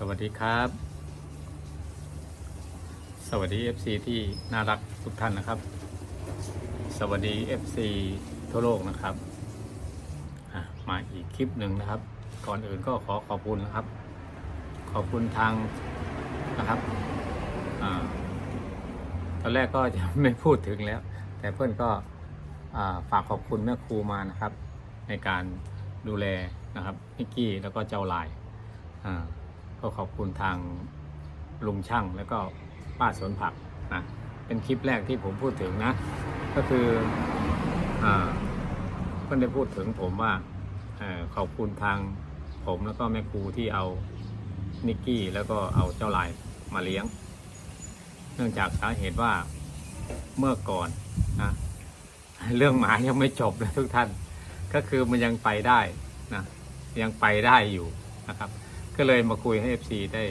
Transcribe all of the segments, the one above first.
สวัสดีครับ สวัสดี FC ที่น่ารักทุกท่านนะครับ สวัสดี FC ทั่วโลกนะครับมาอีกคลิปหนึ่งนะครับ ก่อนอื่นก็ขอขอบคุณนะครับ ขอบคุณทางนะครับอตอนแรกก็จะไม่พูดถึงแล้ว แต่เพื่อนก็ฝากขอบคุณแม่ครูมานะครับ ในการดูแลนะครับนิกกี้แล้วก็เจ้าลายอ่า ก็ขอบคุณทางลุงช่างแล้วก็ป้าสวนผักนะเป็นคลิปแรกที่ผมพูดถึงนะ ก็คืออเพื่อนได้พูดถึงผมว่าอขอบคุณทางผมแล้วก็แม่ครูที่เอานิกกี้แล้วก็เอาเจ้าลายมาเลี้ยง เนื่องจากสาเหตุว่าเมื่อก่อนนะเรื่องหมายังไม่จบเลยทุกท่าน ก็คือมันยังไปได้นะยังไปได้อยู่นะครับ ก็เลยมาคุยให้ FC ได้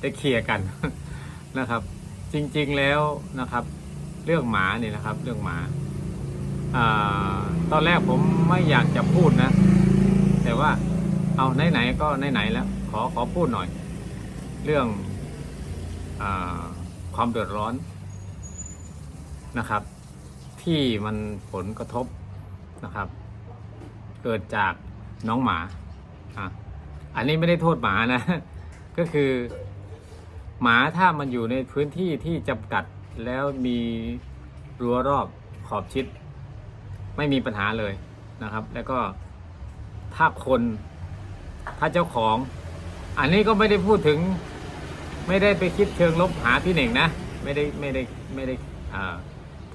ได้เคลียร์กันนะครับ จริงๆแล้วนะครับ เรื่องหมาเนี่ยนะครับ เรื่องหมาอตอนแรกผมไม่อยากจะพูดนะ แต่ว่าเอาไหนๆก็ไหนๆแล้วขอขอพูดหน่อย เรื่องอความเดือดร้อนนะครับ ที่มันผลกระทบนะครับ เกิดจากน้องหมา อะอันนี้ไม่ได้โทษหมานะ ก็คือ หมาถ้ามันอยู่ในพื้นที่ที่จำกัดแล้วมีรั้วรอบขอบชิด ไม่มีปัญหาเลยนะครับ แล้วก็ถ้าคนถ้าเจ้าของ อันนี้ก็ไม่ได้พูดถึง ไม่ได้ไปคิดเชิงลบหาพี่เหน่งนะ ไม่ได้ไม่ได้ไม่ได้อ่า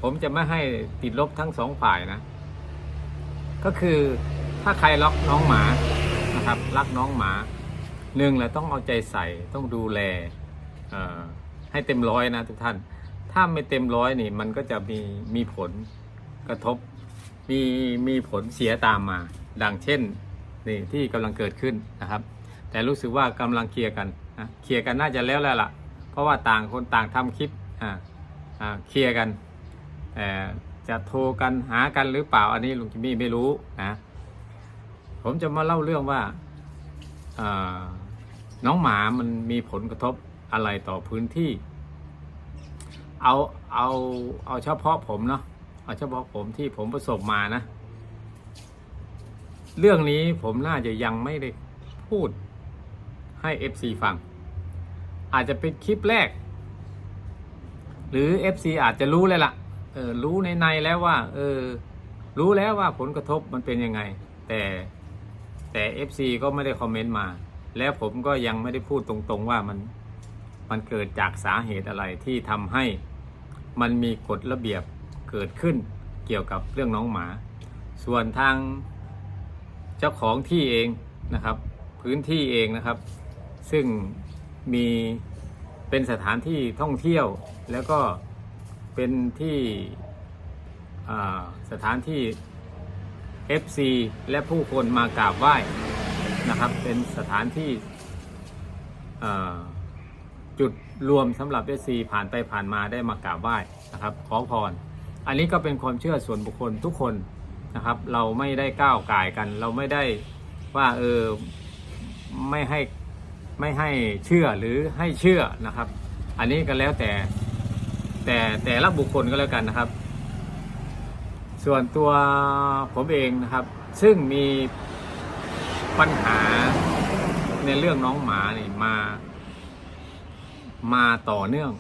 ผมจะไม่ให้ติดลบทั้งสองฝ่ายนะ ก็คือถ้าใครรักน้องหมา นะครับ รักน้องหมาหนึ่งแหละต้องเอาใจใส่ต้องดูแลให้เต็มร้อยนะทุกท่าน ถ้าไม่เต็มร้อยนี่มันก็จะมีมีผลกระทบมีมีผลเสียตามมา ดังเช่นนี่ที่กำลังเกิดขึ้นนะครับ แต่รู้สึกว่ากำลังเคลียร์กันนะเคลียร์กันน่าจะแล้วแล้วล่ะ เพราะว่าต่างคนต่างทำคลิปอ่าอ่าเคลียร์กันแต่จะโทรกันหากันหรือเปล่าอันนี้ลุงจิมมี่ไม่รู้นะ ผมจะมาเล่าเรื่องว่าน้องหมามันมีผลกระทบอะไรต่อพื้นที่ เอาเอาเอาเฉพาะผมเนาะเอาเฉพาะผมที่ผมประสบมานะ เรื่องนี้ผมน่าจะยังไม่ได้พูดให้ FC ฟัง อาจจะเป็นคลิปแรก หรือ FC อาจจะรู้เลยล่ะเออรู้ในในแล้วว่า เออ รู้แล้วว่าผลกระทบมันเป็นยังไง แต่ แต่ FC ก็ไม่ได้คอมเมนต์มา แล้วผมก็ยังไม่ได้พูดตรงๆว่ามันมันเกิดจากสาเหตุอะไรที่ทำให้มันมีกฎระเบียบเกิดขึ้นเกี่ยวกับเรื่องน้องหมา ส่วนทางเจ้าของที่เองนะครับ พื้นที่เองนะครับ ซึ่งมีเป็นสถานที่ท่องเที่ยว แล้วก็เป็นที่สถานที่ FC และผู้คนมากราบไหว้นะครับ เป็นสถานที่จุดรวมสำหรับ FC ผ่านไปผ่านมาได้มากราบไหว้นะครับ ขอพร อันนี้ก็เป็นความเชื่อส่วนบุคคลทุกคนนะครับ เราไม่ได้ก้าวก่ายกัน เราไม่ได้ว่าเออไม่ให้ไม่ให้เชื่อหรือให้เชื่อนะครับ อันนี้ก็แล้วแต่แต่แต่ละบุคคลก็แล้วกันนะครับ ส่วนตัวผมเองนะครับ ซึ่งมีปัญหาในเรื่องน้องหมาเนี่ยมา มาต่อเนื่อง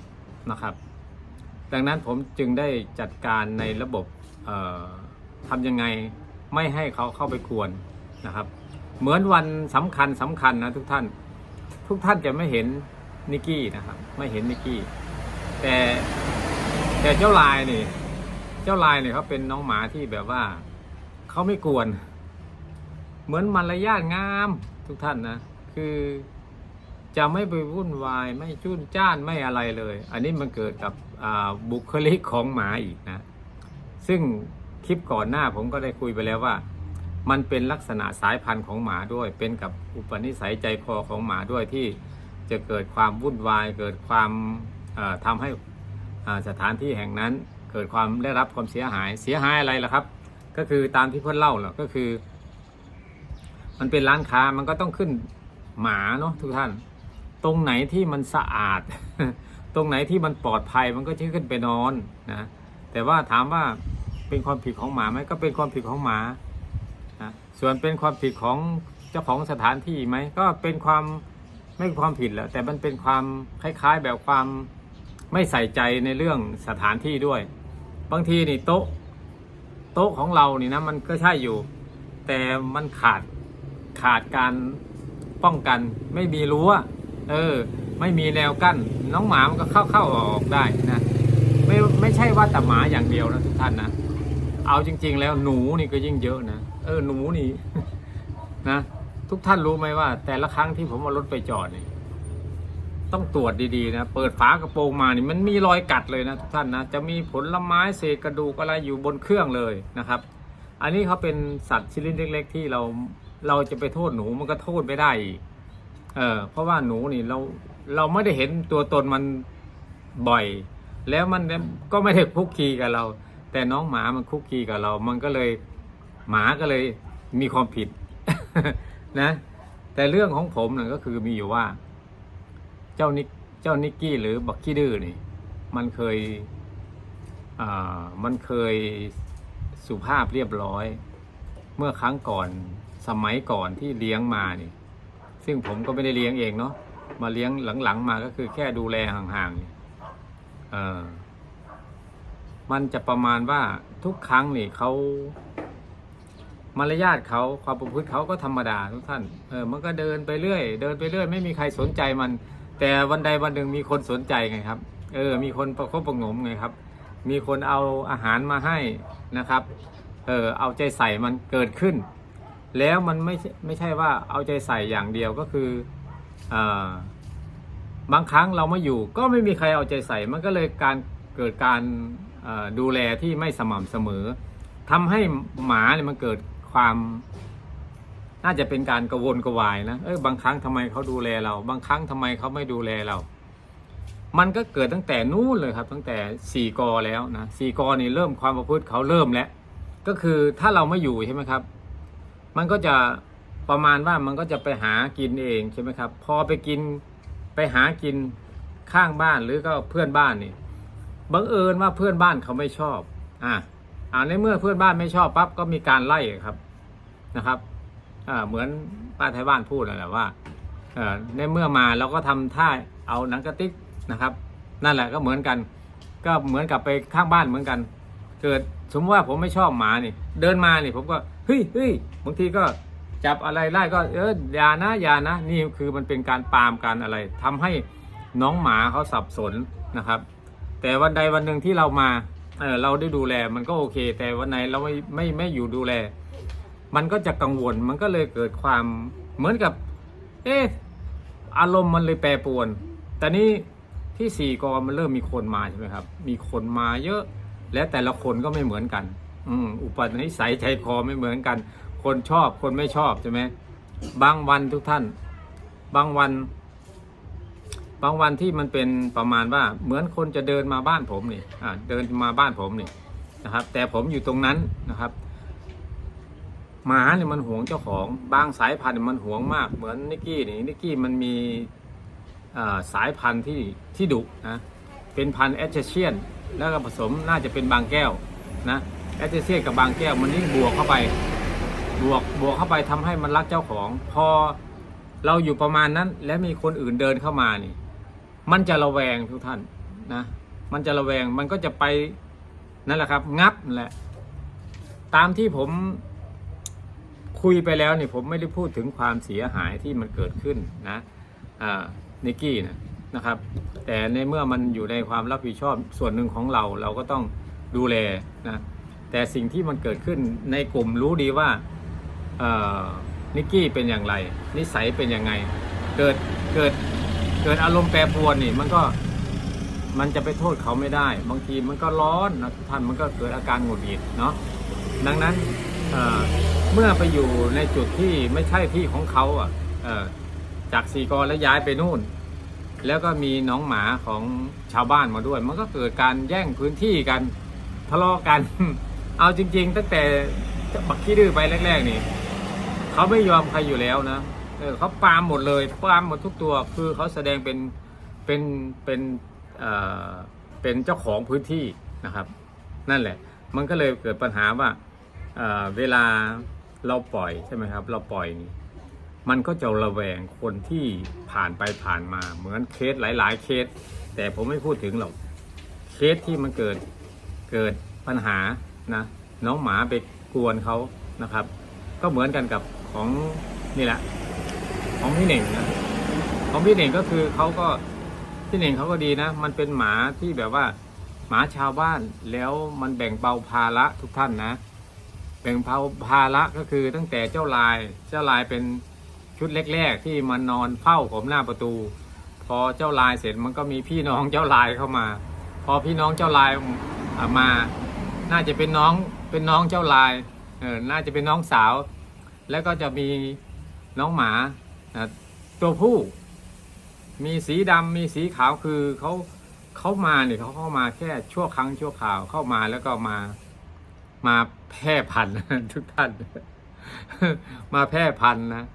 นะครับ ดังนั้นผมจึงได้จัดการในระบบทำยังไงไม่ให้เขาเข้าไปกวนนะครับ เหมือนวันสำคัญสำคัญนะทุกท่าน ทุกท่านจะไม่เห็นนิกกี้นะครับ ไม่เห็นนิกกี้ แต่แต่เจ้าลายนี่ เจ้าลายเนี่ยเขาเป็นน้องหมาที่แบบว่าเขาไม่กวน เหมือนมารยาทงามทุกท่านนะ คือจะไม่ไปวุ่นวายไม่จุ้นจ้านไม่อะไรเลย อันนี้มันเกิดกับบุคลิกของหมาอีกนะ ซึ่งคลิปก่อนหน้าผมก็ได้คุยไปแล้วว่า มันเป็นลักษณะสายพันธุ์ของหมาด้วย เป็นกับอุปนิสัยใจคอของหมาด้วยที่จะเกิดความวุ่นวาย เกิดความเอ่อทำให้สถานที่แห่งนั้น เกิดความได้รับความเสียหายเสียหายอะไรล่ะครับ ก็คือตามที่เพื่อนเล่าแหละก็คือ มันเป็นร้านค้ามันก็ต้องขึ้นหมาเนาะทุกท่าน ตรงไหนที่มันสะอาด ตรงไหนที่มันปลอดภัยมันก็จะขึ้นไปนอนนะแต่ว่าถามว่าเป็นความผิดของหมาไหมก็เป็นความผิดของหมาส่วนเป็นความผิดของเจ้าของสถานที่ไหมก็เป็นความไม่ความผิดแหละแต่มันเป็นความคล้าย ๆ แบบความไม่ใส่ใจในเรื่องสถานที่ด้วย บางทีนี่โต๊ะโต๊ะของเรานี่นะมันก็ใช่อยู่ แต่มันขาดขาดการป้องกัน ไม่มีรั้วเออ ไม่มีแนวกั้นน้องหมามันก็เข้าเข้าออกได้นะไม่ไม่ใช่ว่าแต่หมาอย่างเดียวนะทุกท่านนะเอาจริง ๆ แล้วหนูนี่ก็ยิ่งเยอะนะเออหนูนี่นะทุกท่านรู้ไหมว่า แต่ละครั้งที่ผมเอารถไปจอดนี่ ต้องตรวจดีๆนะ เปิดฝากระโปรงมานี่มันมีรอยกัดเลยนะทุกท่านนะ จะมีผลไม้เศษกระดูกอะไรอยู่บนเครื่องเลยนะครับ อันนี้เขาเป็นสัตว์ชนิดเล็ก ๆ ที่เราเราจะไปโทษหนูมันก็โทษไม่ได้เออเพราะว่าหนูนี่เราเราไม่ได้เห็นตัวตนมันบ่อย แล้วมันก็ไม่ได้คุกคีกับเรา แต่น้องหมามันคุกคีกับเรา มันก็เลยหมาก็เลยมีความผิดนะ แต่เรื่องของผมน่ะก็คือมีอยู่ว่า เจ้านิกเจ้านิกกี้หรือบักกี้ดื้อนี่ มันเคยอ่ามันเคยสุภาพเรียบร้อย เมื่อครั้งก่อนสมัยก่อนที่เลี้ยงมานี่ ซึ่งผมก็ไม่ได้เลี้ยงเองเนาะมาเลี้ยงหลังๆมาก็คือแค่ดูแลห่างๆนี่เออมันจะประมาณว่าทุกครั้งนี่เขามารยาทเขาความประพฤติเขาก็ธรรมดาทุกท่าน เออ มันก็เดินไปเรื่อย เดินไปเรื่อย ไม่มีใครสนใจมัน แต่วันใดวันหนึ่งมีคนสนใจไงครับ เออ มีคนประคบประงมไงครับ มีคนเอาอาหารมาให้นะครับ เออเอาใจใส่มันเกิดขึ้น แล้วมันไม่ไม่ใช่ว่าเอาใจใส่อย่างเดียวก็คืออ่อบางครั้งเราไม่อยู่ก็ไม่มีใครเอาใจใส่ มันก็เลยการเกิดการดูแลที่ไม่สม่ำเสมอทำให้หมาเนี่ยมันเกิดความ น่าจะเป็นการกระวนกระวายนะเออบางครั้งทำไมเขาดูแลเรา บางครั้งทำไมเขาไม่ดูแลเรา มันก็เกิดตั้งแต่นู้นเลยครับ ตั้งแต่สี่กอแล้วนะสี่กอนี่เริ่มความประพฤติเขาเริ่มแล้วก็คือถ้าเราไม่อยู่ใช่ไหมครับ มันก็จะประมาณว่ามันก็จะไปหากินเองใช่ไหมครับ พอไปกินไปหากินข้างบ้านหรือก็เพื่อนบ้านนี่บังเอิญว่าเพื่อนบ้านเขาไม่ชอบ อ่าอ่าในเมื่อเพื่อนบ้านไม่ชอบปั๊บก็มีการไล่ครับนะครับ เหมือนป้าไทยบ้านพูดนั่นแหละว่าในเมื่อมาเราก็ทำท่าเอาหนังกระติกนะครับ นั่นแหละก็เหมือนกัน ก็เหมือนกับไปข้างบ้านเหมือนกัน เกิดสมมติว่าผมไม่ชอบหมานี่ เดินมานี่ผมก็เฮ้ยเฮ้ยบางทีก็จับอะไรไล่ก็เอออย่านะอย่านะ นี่คือมันเป็นการปามการอะไรทำให้น้องหมาเขาสับสนนะครับ แต่วันใดวันหนึ่งที่เรามาเออเราได้ดูแลมันก็โอเค แต่วันไหนเราไม่ไม่ไม่อยู่ดูแล มันก็จะกังวลมันก็เลยเกิดความเหมือนกับ เอ๊ะอารมณ์มันเลยแปรปรวน แต่นี่ที่สี่กอมันเริ่มมีคนมาใช่ไหมครับ มีคนมาเยอะ และแต่ละคนก็ไม่เหมือนกัน อืมอุปนิสัยใจคอไม่เหมือนกัน คนชอบคนไม่ชอบใช่ไหมบางวันทุกท่าน บางวัน บางวันที่มันเป็นประมาณว่าเหมือนคนจะเดินมาบ้านผมนี่อ่าเดินมาบ้านผมนี่นะครับ แต่ผมอยู่ตรงนั้นนะครับ หมาเนี่ยมันหวงเจ้าของ บางสายพันธุ์มันหวงมาก เหมือนนิกกี้นี่นิกกี้มันมีสายพันธุ์ที่ที่ดุนะเป็นพันธุ์แอชเชียนแล้วก็ผสมน่าจะเป็นบางแก้วนะแอชเชียนกับบางแก้วมันยิ่บวกเข้าไปบวกบวกเข้าไปทำให้มันรักเจ้าของ พอเราอยู่ประมาณนั้น แล้วมีคนอื่นเดินเข้ามานี่ มันจะระแวงทุกท่านนะมันจะระแวงมันก็จะไปนั่นแหละครับ งับแหละ ตามที่ผม คุยไปแล้วนี่ผมไม่ได้พูดถึงความเสียหายที่มันเกิดขึ้นนะนิกกี้นะนะครับ แต่ในเมื่อมันอยู่ในความรับผิดชอบส่วนหนึ่งของเราเราก็ต้องดูแลนะแต่สิ่งที่มันเกิดขึ้นในกลุ่มรู้ดีว่านิกกี้เป็นอย่างไร นิสัยเป็นยังไง เกิดเกิดเกิดอารมณ์แปรปรวนนี่มันก็มันจะไปโทษเขาไม่ได้ บางทีมันก็ร้อนนะทุกท่านมันก็เกิดอาการหงุดหงิดเนาะดังนั้น เมื่อไปอยู่ในจุดที่ไม่ใช่ที่ของเขาอะจากสีกอแล้วย้ายไปนู่น แล้วก็มีน้องหมาของชาวบ้านมาด้วย มันก็เกิดการแย่งพื้นที่กันทะเลาะกัน เอาจริง ๆ ตั้งแต่บักขี้ดื้อไปแรก ๆ นี่เขาไม่ยอมใครอยู่แล้วนะเออเขาปามหมดเลยปามหมดทุกตัวคือเขาแสดงเป็นเป็นเป็นเอ่อเป็นเจ้าของพื้นที่นะครับ นั่นแหละ มันก็เลยเกิดปัญหาว่า เเวลาเราปล่อยใช่ไหมครับ เราปล่อยนี่มันก็จะระแวงคนที่ผ่านไปผ่านมาเหมือนเคสหลาย ๆ เคส แต่ผมไม่พูดถึงหรอกเคสที่มันเกิดเกิดปัญหานะน้องหมาไปกวนเขานะครับ ก็เหมือนกันกับของนี่แหละ ของพี่เหน่งนะของพี่เหน่งก็คือเขาก็พี่เหน่งเขาก็ดีนะ มันเป็นหมาที่แบบว่าหมาชาวบ้านแล้วมันแบ่งเบาภาระทุกท่านนะ แบ่งเบาภาระก็คือตั้งแต่เจ้าลายเจ้าลายเป็นชุดแรก ๆ ที่มันนอนเฝ้าผมหน้าประตู พอเจ้าลายเสร็จมันก็มีพี่น้องเจ้าลายเข้ามา พอพี่น้องเจ้าลายอ่ามา น่าจะเป็นน้องเป็นน้องเจ้าลายเออน่าจะเป็นน้องสาว แล้วก็จะมีน้องหมาตัวผู้ มีสีดำมีสีขาวคือเขาเขามาเนี่ยเขาเข้ามาแค่ชั่วครั้งชั่วคราวเข้ามาแล้วก็มา มาแพร่พันธุ์ทุกท่าน มาแพร่พันธุ์นะ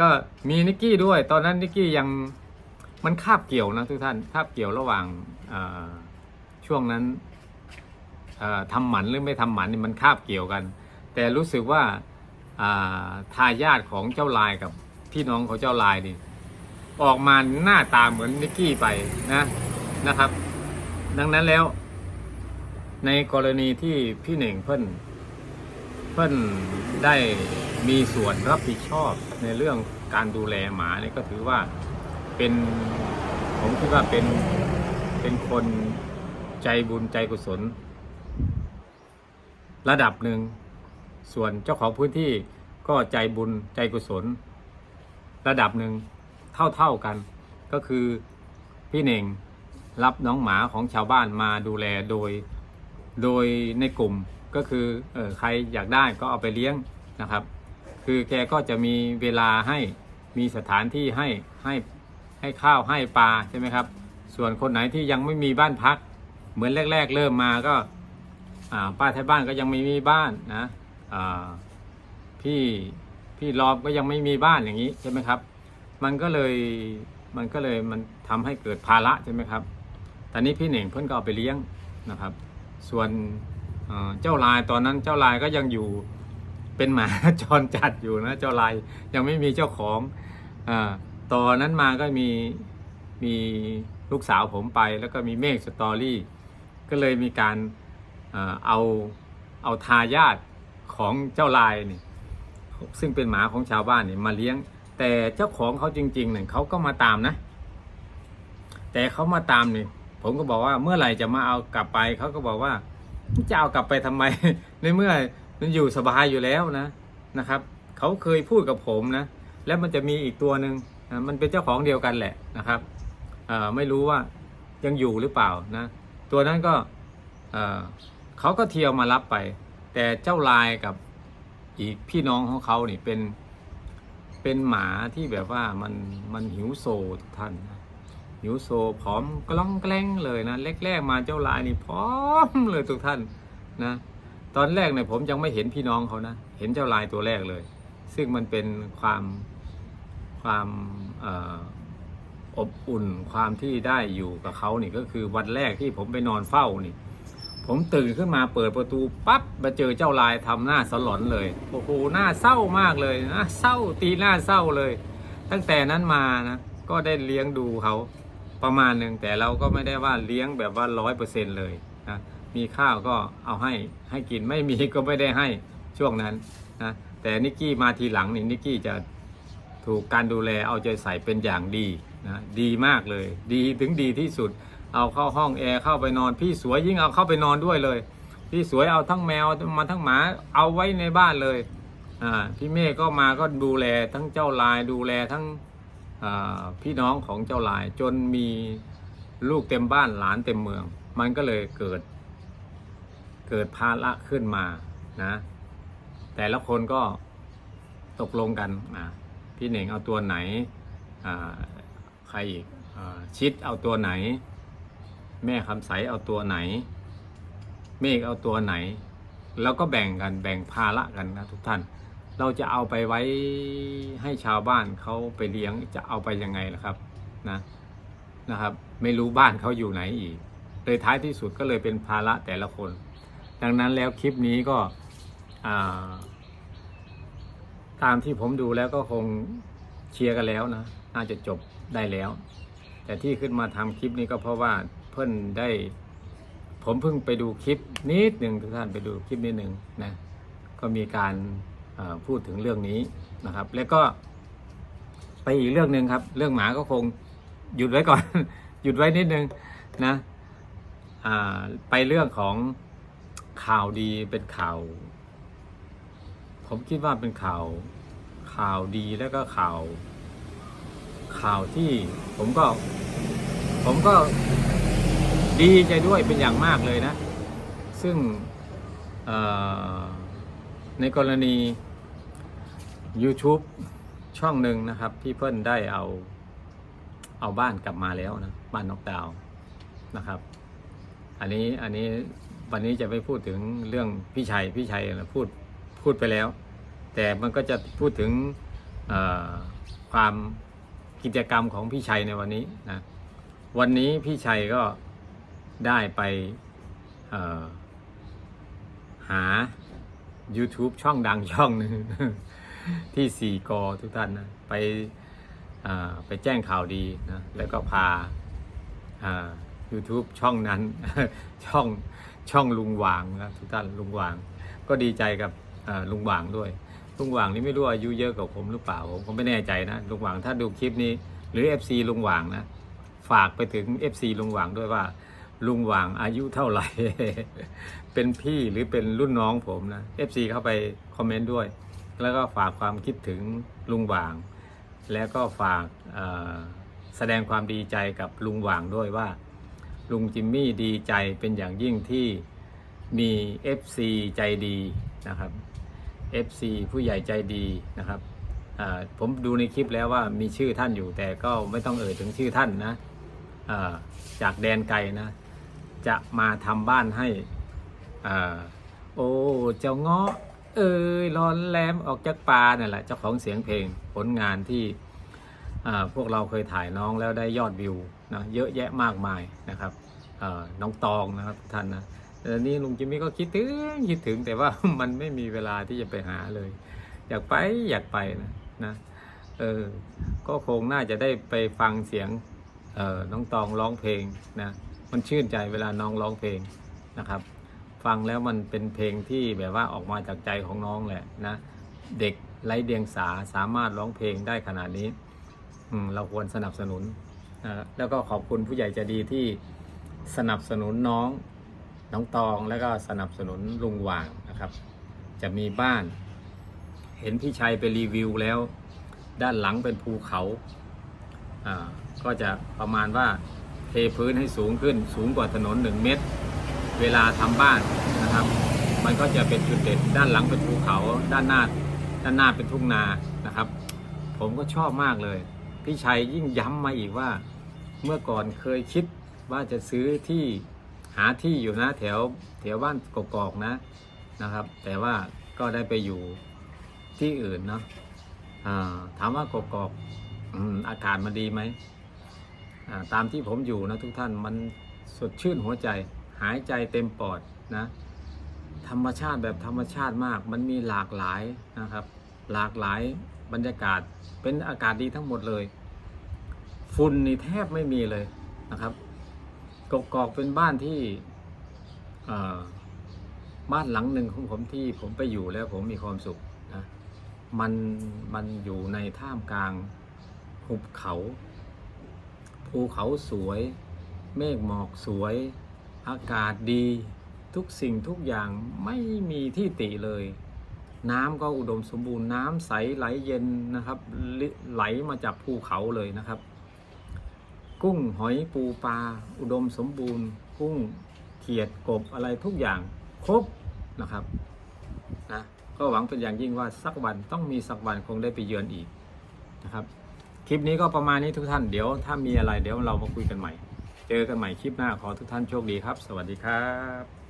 ก็มีนิกกี้ด้วย ตอนนั้นนิกกี้ยังมันคาบเกี่ยวนะทุกท่านคาบเกี่ยวระหว่างช่วงนั้นเอ่อทำหมันหรือไม่ทำหมันนี่มันคาบเกี่ยวกัน แต่รู้สึกว่าทายาทของเจ้าลายกับพี่น้องของเจ้าลายนี่ออกมาหน้าตาเหมือนนิกกี้ไปนะนะครับ ดังนั้นแล้ว ในกรณีที่พี่เหน่งเพิ่นเพิ่นได้มีส่วนรับผิดชอบในเรื่องการดูแลหมาเนี่ยก็ถือว่าเป็นผมคิดว่าเป็นเป็นคนใจบุญใจกุศล ระดับหนึ่ง ส่วนเจ้าของพื้นที่ก็ใจบุญใจกุศล ระดับหนึ่งเท่าๆกัน ก็คือพี่เน่งรับน้องหมาของชาวบ้านมาดูแลโดย โดยในกลุ่มก็คือเออใครอยากได้ก็เอาไปเลี้ยงนะครับ คือแกก็จะมีเวลาให้มีสถานที่ให้ให้ให้ข้าวให้ปลาใช่ไหมครับ ส่วนคนไหนที่ยังไม่มีบ้านพัก เหมือนแรก ๆ เริ่มมาก็อ่าป้าไทยบ้านก็ยังไม่มีบ้านนะพี่พี่รอบก็ยังไม่มีบ้านอย่างนี้ใช่ไหมครับ มันก็เลยมันก็เลยมันทำให้เกิดภาระใช่ไหมครับ ตอนนี้พี่เหน่งเพื่อนก็เอาไปเลี้ยงนะครับ ส่วนเจ้าลายตอนนั้นเจ้าลายก็ยังอยู่เป็นหมาจรจัดอยู่นะเจ้าลายยังไม่มีเจ้าของอตอนนั้นมาก็มีมีลูกสาวผมไปแล้วก็มีเมฆสตอรี่ก็เลยมีการเอ่อเอาเอาทายาทของเจ้าลายนี่ซึ่งเป็นหมาของชาวบ้านนี่มาเลี้ยง แต่เจ้าของเขาจริงๆเนี่ยเขาก็มาตามนะ แต่เขามาตามนี่ ผมก็บอกว่าเมื่อไหร่จะมาเอากลับไปเขาก็บอกว่าจะเอากลับไปทำไม ในเมื่อมันอยู่สบายอยู่แล้วนะนะครับเขาเคยพูดกับผมนะ แล้วมันจะมีอีกตัวหนึ่งมันเป็นเจ้าของเดียวกันแหละนะครับเอ่อไม่รู้ว่ายังอยู่หรือเปล่านะตัวนั้นก็เออเขาก็เที่ยวมารับไป แต่เจ้าลายกับอีกพี่น้องของเขานี่เป็นเป็นหมาที่แบบว่ามันมันหิวโซทุกท่าน หิวโซผอมกล้องแกล้งเลยนะแรกๆมาเจ้าลายนี่ผอมเลยทุกท่านนะตอนแรกเนี่ยผมยังไม่เห็นพี่น้องเขานะเห็นเจ้าลายตัวแรกเลย ซึ่งมันเป็นความความออบอุ่นความที่ได้อยู่กับเขานี่ก็คือวันแรกที่ผมไปนอนเฝ้านี่ ผมตื่นขึ้นมาเปิดประตูปั๊บมาเจอเจ้าลายทำหน้าสลอนเลยโอ้โหหน้าเศร้ามากเลยนะเศร้าตีหน้าเศร้าเลย ตั้งแต่นั้นมานะก็ได้เลี้ยงดูเขา ประมาณหนึ่งแต่เราก็ไม่ได้ว่าเลี้ยงแบบว่าร้อยเปอร์เซ็นเลยนะมีข้าวก็เอาให้ให้กินไม่มีก็ไม่ได้ให้ช่วงนั้นนะแต่นิกกี้มาทีหลังนี่นิกกี้จะถูกการดูแลเอาใจใส่เป็นอย่างดีนะดีมากเลย ดีถึงดีที่สุด เอาเข้าห้องแอร์เข้าไปนอน พี่สวยยิ่งเอาเข้าไปนอนด้วยเลย พี่สวยเอาทั้งแมวมาทั้งหมาเอาไว้ในบ้านเลยอ่าพี่เมฆก็มาก็ดูแลทั้งเจ้าลายดูแลทั้ง พี่น้องของเจ้าลายจนมีลูกเต็มบ้านหลานเต็มเมือง มันก็เลยเกิด เกิดภาระขึ้นมานะแต่ละคนก็ตกลงกันอ่าพี่เหน่งเอาตัวไหนใครอีกอชิดเอาตัวไหน แม่คำใสเอาตัวไหน เมฆเอาตัวไหน แล้วก็แบ่งกันแบ่งภาระกันนะทุกท่าน เราจะเอาไปไว้ให้ชาวบ้านเขาไปเลี้ยงจะเอาไปยังไงล่ะครับนะนะครับ ไม่รู้บ้านเขาอยู่ไหนอีกเลยท้ายที่สุดก็เลยเป็นภาระแต่ละคน ดังนั้นแล้วคลิปนี้ก็าตามที่ผมดูแล้วก็คงเชียร์กันแล้วนะน่าจะจบได้แล้ว แต่ที่ขึ้นมาทำคลิปนี้ก็เพราะว่าเพิ่นได้ ผมเพิ่งไปดูคลิปนิดหนึ่งทุกท่านไปดูคลิปนิดหนึ่งนะก็มีการ พูดถึงเรื่องนี้นะครับ แล้วก็ไปอีกเรื่องหนึ่งครับ เรื่องหมาก็คงหยุดไว้ก่อน หยุดไว้นิดนึงนะไปเรื่องของข่าวดีเป็นข่าว ผมคิดว่าเป็นข่าว ข่าวดีแล้วก็ข่าว ข่าวที่ผมก็ ผมก็ดีใจด้วยเป็นอย่างมากเลยนะ ซึ่งเอ่อ ในกรณี YouTube ช่องหนึ่งนะครับ ที่เพิ่นได้เอาเอาบ้านกลับมาแล้วนะ บ้านนอกดาวนะครับ อันนี้อันนี้วันนี้จะไม่พูดถึงเรื่องพี่ชัยพี่ชัยนะพูดพูดไปแล้ว แต่มันก็จะพูดถึงความกิจกรรมของพี่ชัยในวันนี้นะวันนี้พี่ชัยก็ได้ไปหา YouTube ช่องดังช่องหนึ่งที่สี่กอทุกท่านนะไปไปแจ้งข่าวดีนะแล้วก็พา YouTube ช่องนั้นช่องช่องลุงหวางนะทุกท่านลุงหวาง ก็ดีใจกับลุงหวางด้วย ลุงหวางนี่ไม่รู้อายุเยอะกว่าผมหรือเปล่าผมก็ไม่แน่ใจนะลุงหวางถ้าดูคลิปนี้หรือ FC ลุงหวางนะฝากไปถึง FC ลุงหวางด้วยว่า ลุงหว่างอายุเท่าไหร่ เป็นพี่หรือเป็นรุ่นน้องผมนะ FC เข้าไปคอมเมนต์ด้วย แล้วก็ฝากความคิดถึงลุงหว่าง แล้วก็ฝากแสดงความดีใจกับลุงหว่างด้วยว่า ลุงจิมมี่ดีใจเป็นอย่างยิ่งที่มี FC ใจดีนะครับ FC ผู้ใหญ่ใจดีนะครับผมดูในคลิปแล้วว่ามีชื่อท่านอยู่แต่ก็ไม่ต้องเอ่ยถึงชื่อท่านนะจากแดนไกลนะ จะมาทำบ้านให้อ่าโอ้เจ้าเงาะเอ้ยร้อนแรมออกจากป่าเนี่ยแหละเจ้าของเสียงเพลงผลงานที่พวกเราเคยถ่ายน้องแล้วได้ยอดวิวนะเยอะแยะมากมายนะครับน้องตองนะครับท่านนะแต่นี่ลุงจิมมี่ก็คิดถึงคิดถึงแต่ว่ามันไม่มีเวลาที่จะไปหาเลย อยากไปอยากไปนะนะเออก็คงน่าจะได้ไปฟังเสียงน้องตองร้องเพลงนะ มันชื่นใจเวลาน้องร้องเพลงนะครับ ฟังแล้วมันเป็นเพลงที่แบบว่าออกมาจากใจของน้องแหละนะ เด็กไร้เดียงสาสามารถร้องเพลงได้ขนาดนี้อืเราควรสนับสนุนนะแล้วก็ขอบคุณผู้ใหญ่ใจดีที่สนับสนุนน้องน้องตองแล้วก็สนับสนุนลุงหว่างนะครับ จะมีบ้าน เห็นพี่ชัยไปรีวิวแล้ว ด้านหลังเป็นภูเขา อ่า ก็จะประมาณว่า เทพื้นให้สูงขึ้น สูงกว่าถนนหนึ่งเมตร เวลาทำบ้านนะครับ มันก็จะเป็นจุดเด่นด้านหลังเป็นภูเขาด้านหน้าด้านหน้าเป็นทุ่งนานะครับ ผมก็ชอบมากเลย พี่ชัยยิ่งย้ำมาอีกว่า เมื่อก่อนเคยคิดว่าจะซื้อที่หาที่อยู่นะแถวแถวบ้านกอกๆนะนะครับ แต่ว่าก็ได้ไปอยู่ที่อื่นเนาะถามว่ากอกๆออากาศมันดีไหม ตามที่ผมอยู่นะทุกท่านมันสดชื่นหัวใจหายใจเต็มปอดนะธรรมชาติแบบธรรมชาติมาก มันมีหลากหลายนะครับ หลากหลายบรรยากาศเป็นอากาศดีทั้งหมดเลยฝุ่นนี่แทบไม่มีเลยนะครับกกอกเป็นบ้านที่บ้านหลังหนึ่งของผมที่ผมไปอยู่แล้วผมมีความสุขนะมันมันอยู่ในท่ามกลางหุบเขา ภูเขาสวย เมฆหมอกสวย อากาศดี ทุกสิ่งทุกอย่างไม่มีที่ติเลย น้ำก็อุดมสมบูรณ์น้ำใสไหลเย็นนะครับ ไหลมาจากภูเขาเลยนะครับ กุ้งหอยปูปลาอุดมสมบูรณ์ กุ้งเขียดกบอะไรทุกอย่างครบนะครับนะก็หวังเป็นอย่างยิ่งว่าสักวันต้องมีสักวันคงได้ไปเยือนอีกนะครับ คลิปนี้ก็ประมาณนี้ทุกท่านเดี๋ยวถ้ามีอะไรเดี๋ยวเรามาคุยกันใหม่ เจอกันใหม่คลิปหน้าขอทุกท่านโชคดีครับ สวัสดีครับ